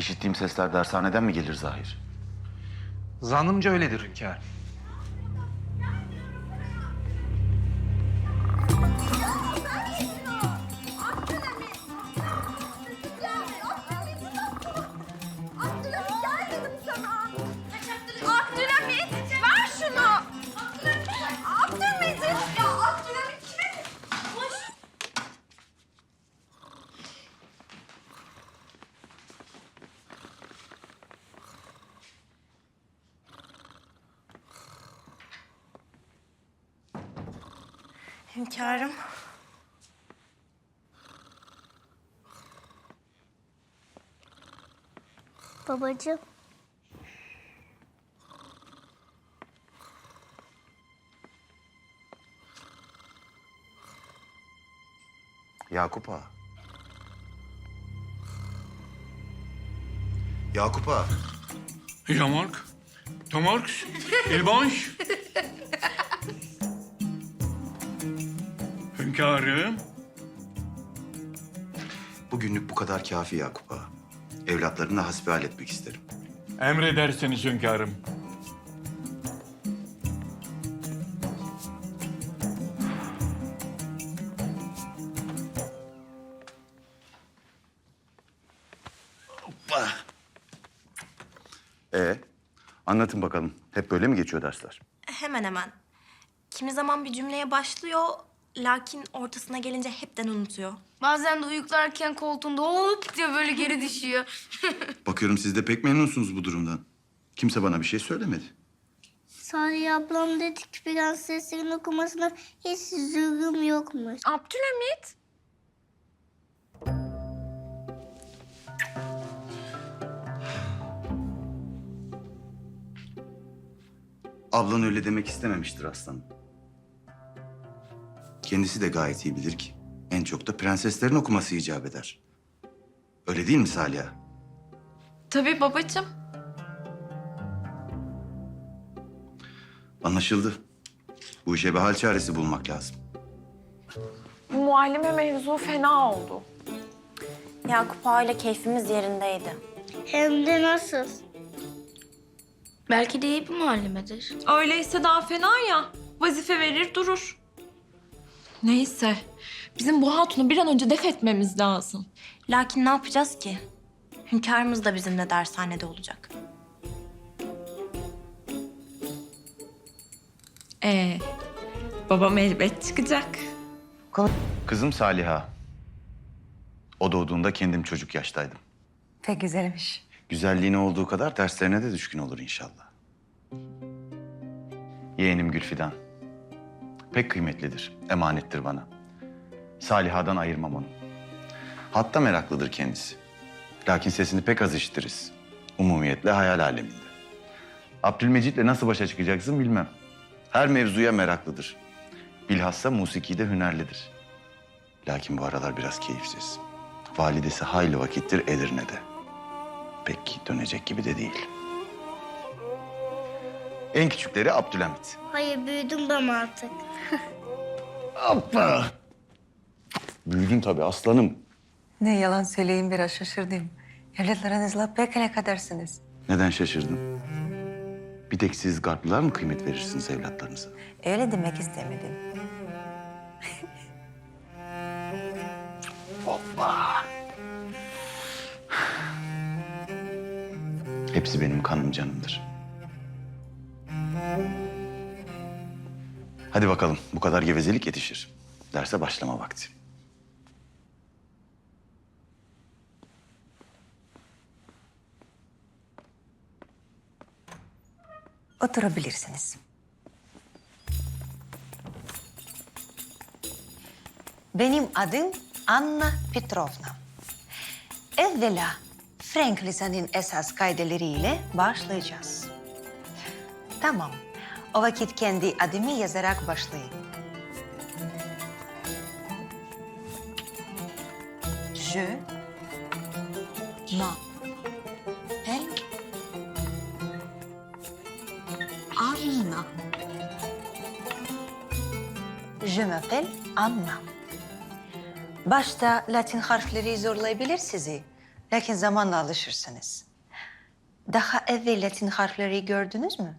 İşittiğim sesler dershaneden mi gelir Zahir? Zannımca öyledir hünkârım. Hünkârım. Babacığım. Yakup Ağa. Yakup Ağa. Jean-Marc, Thomas, Evange. Hünkârım, Bugünlük bu kadar kafi Yakup Ağa. Evlatlarını hasbihal etmek isterim. emredersiniz hünkârım. Ee, anlatın bakalım. Hep böyle mi geçiyor dersler? Hemen hemen. Kimi zaman bir cümleye başlıyor, lakin ortasına gelince hepten unutuyor. Bazen de uyuklarken koltuğunda hop diye böyle geri düşüyor. Bakıyorum siz de pek memnunsunuz bu durumdan. Kimse bana bir şey söylemedi. Salih ablam dedi ki prenseslerin okumasına hiç zulüm yokmuş. Abdülhamit. Ablan öyle demek istememiştir aslanım. Kendisi de gayet iyi bilir ki en çok da prenseslerin okuması icap eder. Öyle değil mi Saliha? Tabii babacığım. Anlaşıldı. Bu işe bir hal çaresi bulmak lazım. Bu muallime mevzu fena oldu. Yakup Ağa ile keyfimiz yerindeydi. Hem de nasıl? Belki de iyi bir muallimedir. Öyleyse daha fena ya. Vazife verir durur. Neyse. Bizim bu hatunu bir an önce def etmemiz lazım. Lakin ne yapacağız ki? Hünkârımız da bizimle dershanede olacak. Ee, babam elbet çıkacak. Kızım Saliha. O doğduğunda kendim çocuk yaştaydım. Pek güzelmiş. Güzelliğine olduğu kadar derslerine de düşkün olur inşallah. Yeğenim Gülfidan. Pek kıymetlidir, emanettir bana. Saliha'dan ayırmam onu. Hatta meraklıdır kendisi. Lakin sesini pek az işitiriz. Umumiyetle hayal aleminde. Abdülmecit'le nasıl başa çıkacaksın bilmem. Her mevzuya meraklıdır. Bilhassa musikide hünerlidir. Lakin bu aralar biraz keyifsiz. Validesi hayli vakittir Edirne'de pek dönecek gibi de değil. En küçükleri Abdülhamit. Hayır büyüdüm ben artık. Hoppa! Büyüdün tabii aslanım. Ne yalan söyleyeyim biraz şaşırdım. Evlatlarınızla pek alakaдаrsınız. Neden şaşırdın? Bir tek siz garplılar mı kıymet verirsiniz evlatlarınıza? Öyle demek istemedim. Hoppa! Hepsi benim kanım canımdır. Hadi bakalım bu kadar gevezelik yetişir. Derse başlama vakti. Oturabilirsiniz. Benim adım Anna Petrovna. Evvela Frank lisanın esas kaideleriyle başlayacağız. Tamam. O vakit kendi adımı yazarak başlayın. Je m'appelle Anna. Je m'appelle Anna. Başta Latin harfleri zorlayabilir sizi. Lakin zamanla alışırsınız. Daha evvel Latin harfleri gördünüz mü?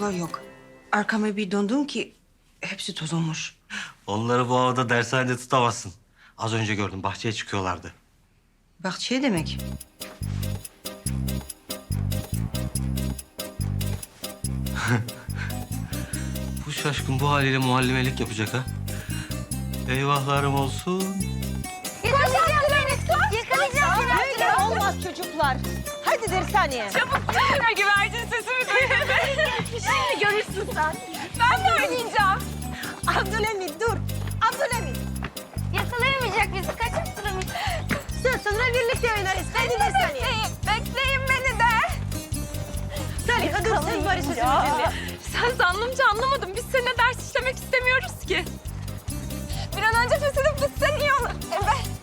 Çocuklar yok. Arkama bir döndüm ki hepsi toz olmuş. Onları bu havada dershanede tutamazsın. Az önce gördüm bahçeye çıkıyorlardı. Bahçe demek. Bu şaşkın bu haliyle muallimelik yapacak ha. Eyvahlarım olsun. Olmaz çocuklar. Hadi dershaneye. Bir güvercin sesimi. Şimdi görürsün sen. Ben de oynayacağım. Abdülhamit dur. Abdülhamit. Yakalayamayacak bizi. Kaçırttırmış. Sen sonra birlikte oynarız. Hadi dershaneye. Bekleyin beni de. Salih dur sen barışırsın bizimle. Sen zannımca anlamadın. Biz seninle ders işlemek istemiyoruz ki. Bir an önce pes edip bitsen iyi olur. Evet.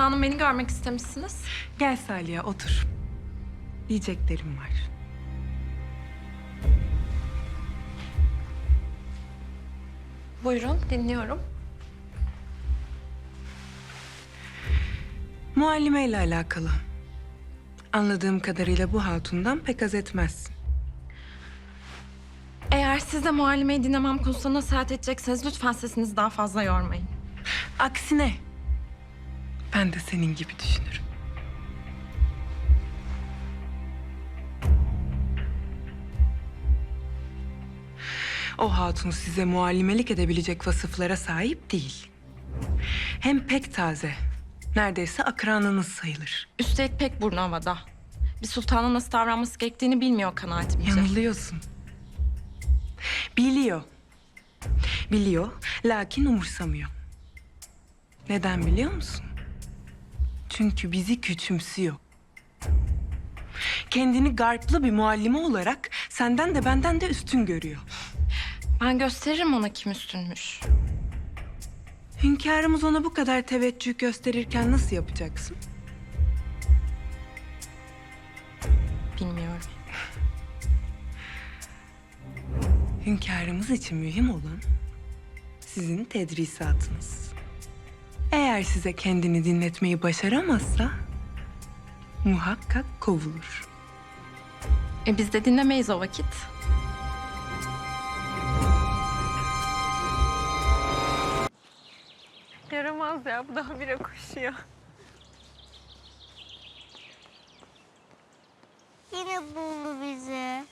Sultanım beni görmek istemişsiniz. Gel Salih'e otur. Diyeceklerim var. Buyurun dinliyorum. Muallime ile alakalı. Anladığım kadarıyla bu hatundan pek az etmezsin. Eğer siz de muallimeyi dinlemem konusunda nasihat edecekseniz lütfen sesinizi daha fazla yormayın. Aksine ben de senin gibi düşünürüm. O hatun size muallimelik edebilecek vasıflara sahip değil. Hem pek taze, neredeyse akranınız sayılır. Üstelik pek burnu havada. Bir sultana nasıl davranması gerektiğini bilmiyor kanaatimce. Yanılıyorsun. Biliyor. Biliyor, lakin umursamıyor. Neden biliyor musun? Çünkü bizi küçümsüyor. Kendini garplı bir muallime olarak senden de benden de üstün görüyor. Ben gösteririm ona kim üstünmüş. Hünkârımız ona bu kadar teveccüh gösterirken nasıl yapacaksın? Bilmiyorum. Hünkârımız için mühim olan sizin tedrisatınız. Eğer size kendini dinletmeyi başaramazsa muhakkak kovulur. E biz de dinlemeyiz o vakit. Yaramaz ya bu daha bire koşuyor. Yine buldu bizi.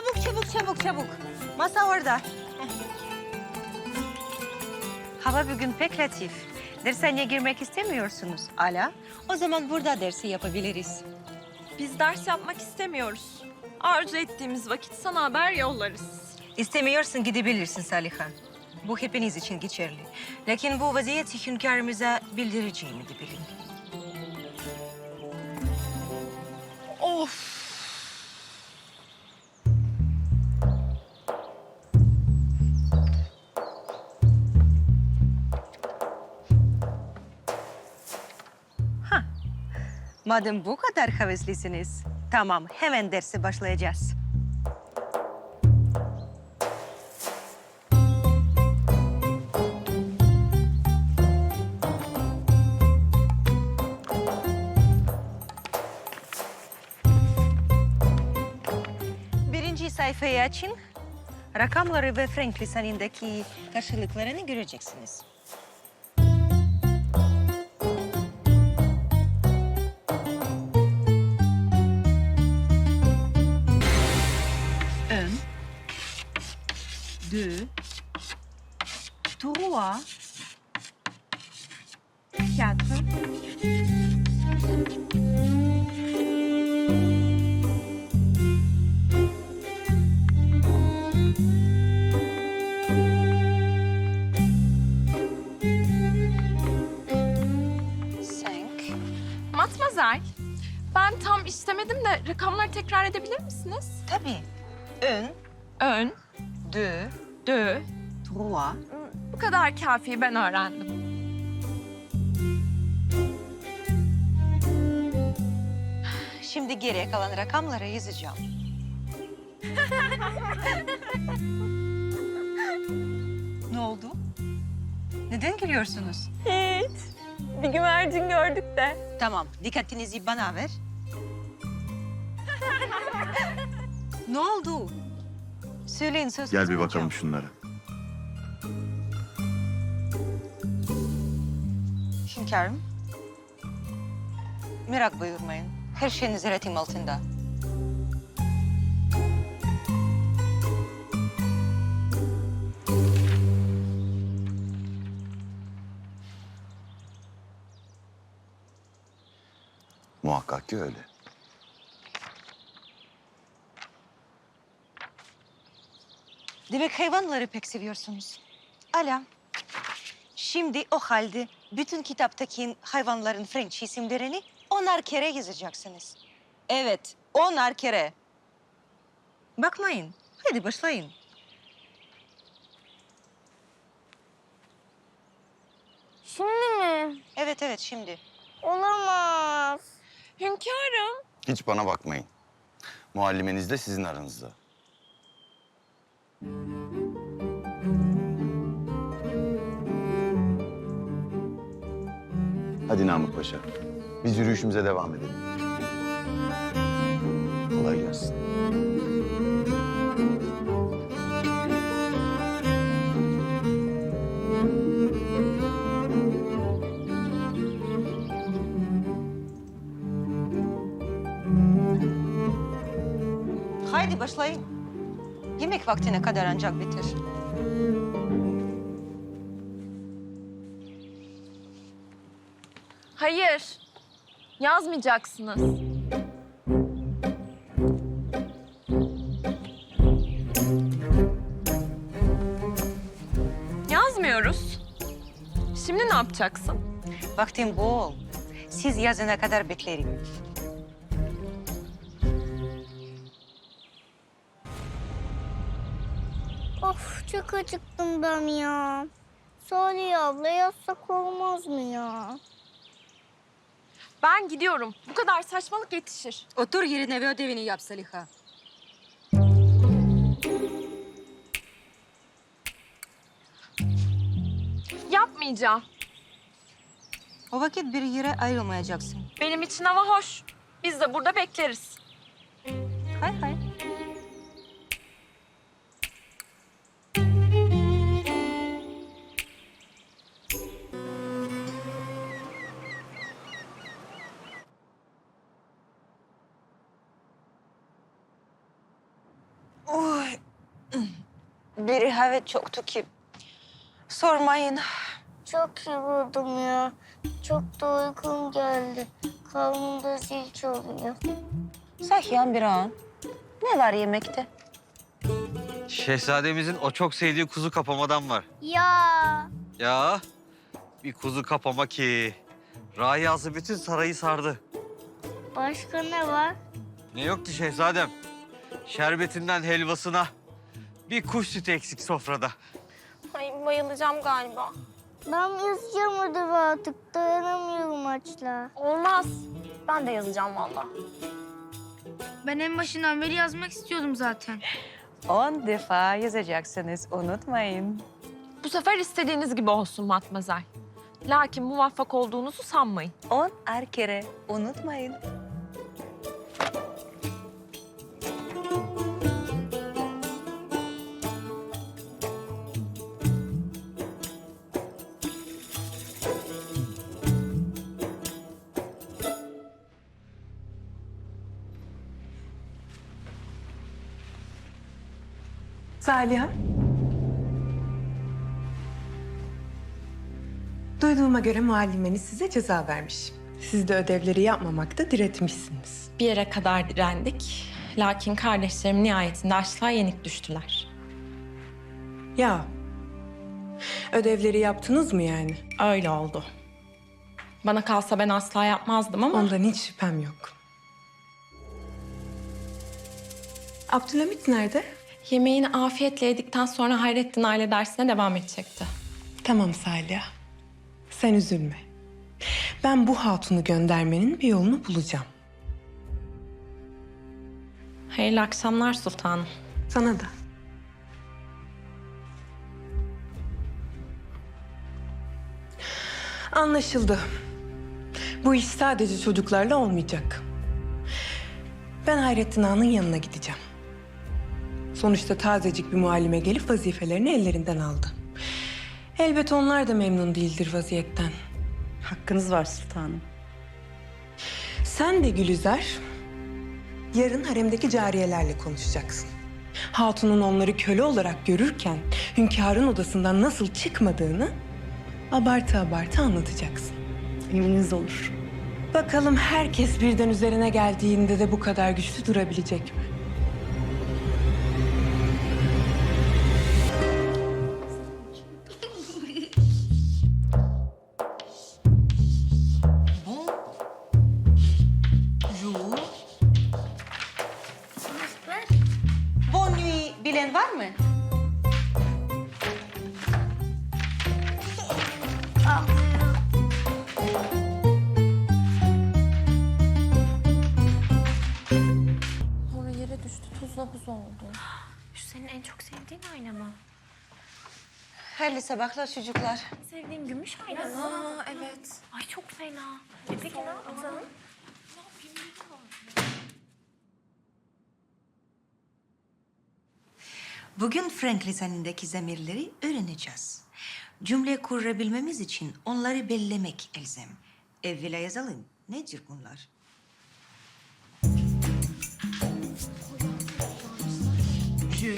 Çabuk çabuk çabuk çabuk. Masa orada. Hava bugün pek latif. Dershaneye girmek istemiyorsunuz. Ala, o zaman burada dersi yapabiliriz. Biz ders yapmak istemiyoruz. Arzu ettiğimiz vakit sana haber yollarız. İstemiyorsun gidebilirsin Saliha. Bu hepiniz için geçerli. Lakin bu vaziyeti hünkârımıza bildireceğimi de bilin. Madem bu kadar heveslisiniz, tamam hemen derse başlayacağız. Birinci sayfayı açın. Rakamları ve Frank lisanındaki karşılıklarını göreceksiniz. Deux, Boğa. Quatre. Cinq. Matmazel, ben tam istemedim de rakamları tekrar edebilir misiniz? Tabii. Un, Ön, deux, dö. trois, Bu kadar kafi ben öğrendim. Şimdi geriye kalan rakamları yazacağım. ne oldu? Neden gülüyorsunuz? Hiç. Bir güvercin gördük de. Tamam, dikkatinizi bana ver. ne oldu? Söyleyin söz Gel bir tutmayacağım. bakalım şunlara. Hünkârım. Merak buyurmayın. Her şey nezaretim altında. Muhakkak ki öyle. Demek hayvanları pek seviyorsunuz. Ala. Şimdi o halde bütün kitaptaki hayvanların French isimlerini onar kere yazacaksınız. Evet, onar kere. Bakmayın. Hadi başlayın. Şimdi mi? Evet evet şimdi. Olamaz. Hünkârım. Hiç bana bakmayın. Muallimeniz de sizin aranızda. Hadi Namık Paşa. Biz yürüyüşümüze devam edelim. Kolay gelsin. Haydi başlayın. Yemek vaktine kadar ancak bitir. Hayır. Yazmayacaksınız. Yazmıyoruz. Şimdi ne yapacaksın? Vaktim bol. Siz yazana kadar beklerim. Çok acıktım ben ya. Salih abla yazsak olmaz mı ya? Ben gidiyorum. Bu kadar saçmalık yetişir. Otur yerine ve ödevini yap Saliha. Yapmayacağım. O vakit bir yere ayrılmayacaksın. Benim için hava hoş. Biz de burada bekleriz. Hay hay. Bir hava çoktu ki. Sormayın. Çok yoruldum ya. Çok da uykum geldi. Karnımda zil çalıyor. Sahiyan bir an. Ne var yemekte? Şehzademizin o çok sevdiği kuzu kapamadan var. Ya Ya bir kuzu kapama ki. Rayası bütün sarayı sardı. başka ne var? Ne yok ki şehzadem? Şerbetinden helvasına bir kuş sütü eksik sofrada. Ay bayılacağım galiba. Ben yazacağım ödevi artık. Dayanamıyorum açla. Olmaz. Ben de yazacağım vallahi. Ben en başından beri yazmak istiyordum zaten. On defa yazacaksınız, unutmayın. Bu sefer istediğiniz gibi olsun Matmazel. Lakin muvaffak olduğunuzu sanmayın. On er kere, unutmayın. Saliha. Duyduğuma göre muallimeniz size ceza vermiş. Siz de ödevleri yapmamakta diretmişsiniz. Bir yere kadar direndik. Lakin kardeşlerim nihayetinde açlığa yenik düştüler. Ya, ödevleri yaptınız mı yani? Öyle oldu. Bana kalsa ben asla yapmazdım ama... Ondan hiç şüphem yok. Abdülhamit nerede? Yemeğini afiyetle yedikten sonra Hayrettin aile dersine devam edecekti. Tamam Salih. Sen üzülme. Ben bu hatunu göndermenin bir yolunu bulacağım. Hayırlı akşamlar sultanım. Sana da. Anlaşıldı. Bu iş sadece çocuklarla olmayacak. Ben Hayrettin Ağa'nın yanına gideceğim. Sonuçta tazecik bir muallime gelip vazifelerini ellerinden aldı. Elbet onlar da memnun değildir vaziyetten. Hakkınız var sultanım. Sen de Gülizar, yarın haremdeki cariyelerle konuşacaksın. Hatunun onları köle olarak görürken hünkârın odasından nasıl çıkmadığını abartı abartı anlatacaksın. Eminiz olur. Bakalım herkes birden üzerine geldiğinde de bu kadar güçlü durabilecek mi? Bilen var mı? Sonra yere düştü, tuzla buz oldu. Şu senin en çok sevdiğin ayna mı? Hayırlı sabahlar çocuklar. Sevdiğin gümüş ayna mı? Aa evet. Ay çok fena. E peki ne yaptın? Bugün Frank lisanındaki zamirleri öğreneceğiz. Cümle kurabilmemiz için onları bellemek elzem. Evvela yazalım. Nedir bunlar? Je,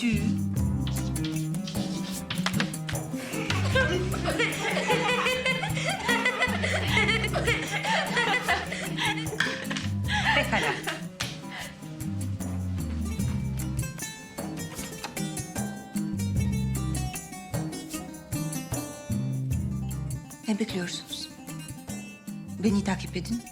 tu, Pekala. Ne bekliyorsunuz? Beni takip edin.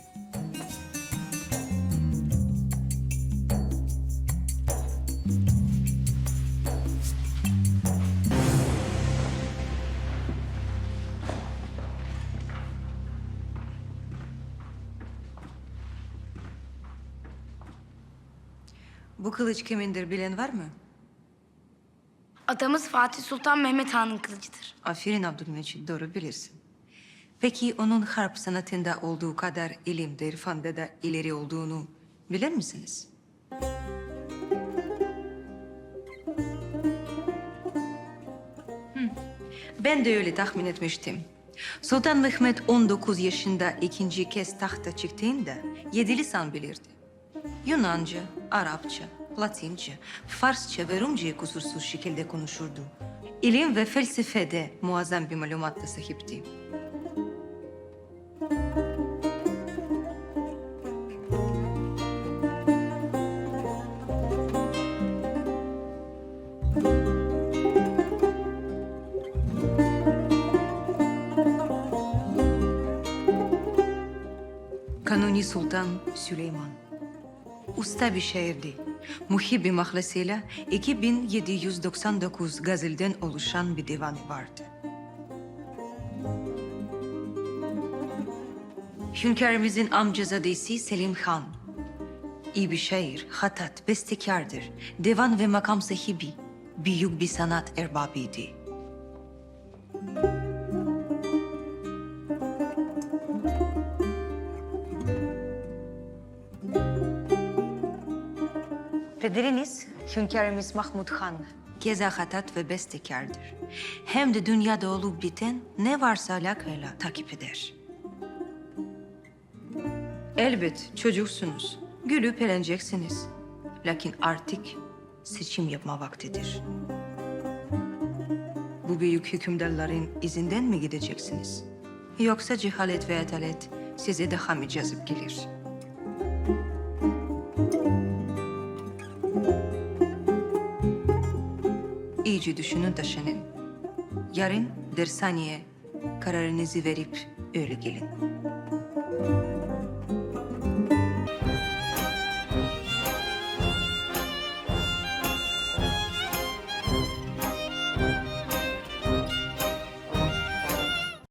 Bu kılıç kimindir bilen var mı? Atamız Fatih Sultan Mehmet Han'ın kılıcıdır. Aferin Abdülmecid, doğru bilirsin. Peki onun harp sanatında olduğu kadar ilimde, irfanda da ileri olduğunu bilir misiniz? Hı, Ben de öyle tahmin etmiştim. Sultan Mehmet 19 yaşında ikinci kez tahta çıktığında yedi lisan bilirdi. Yunanca, Arapça, Latince, Farsça ve Rumcayı kusursuz şekilde konuşurdu. İlim ve felsefede muazzam bir malumat da sahipti. Süleyman. Usta bir şairdi. Muhibbi mahlasıyla 2799 gazelden oluşan bir divanı vardı. Hünkârımızın amcazadesi Selim Han. İyi bir şair, hatat, bestekardır. Divan ve makam sahibi, büyük bir sanat erbabıydı. Hünkârımız Mahmud Han. Keza hatat ve bestekardır. Hem de dünyada olup biten ne varsa alakayla takip eder. Elbet çocuksunuz. Gülüp eğleneceksiniz. Lakin artık seçim yapma vaktidir. bu büyük hükümdarların izinden mi gideceksiniz? Yoksa cehalet ve atalet size daha mı cazip gelir? İyice düşünün taşının. Yarın dershaneye kararınızı verip öyle gelin.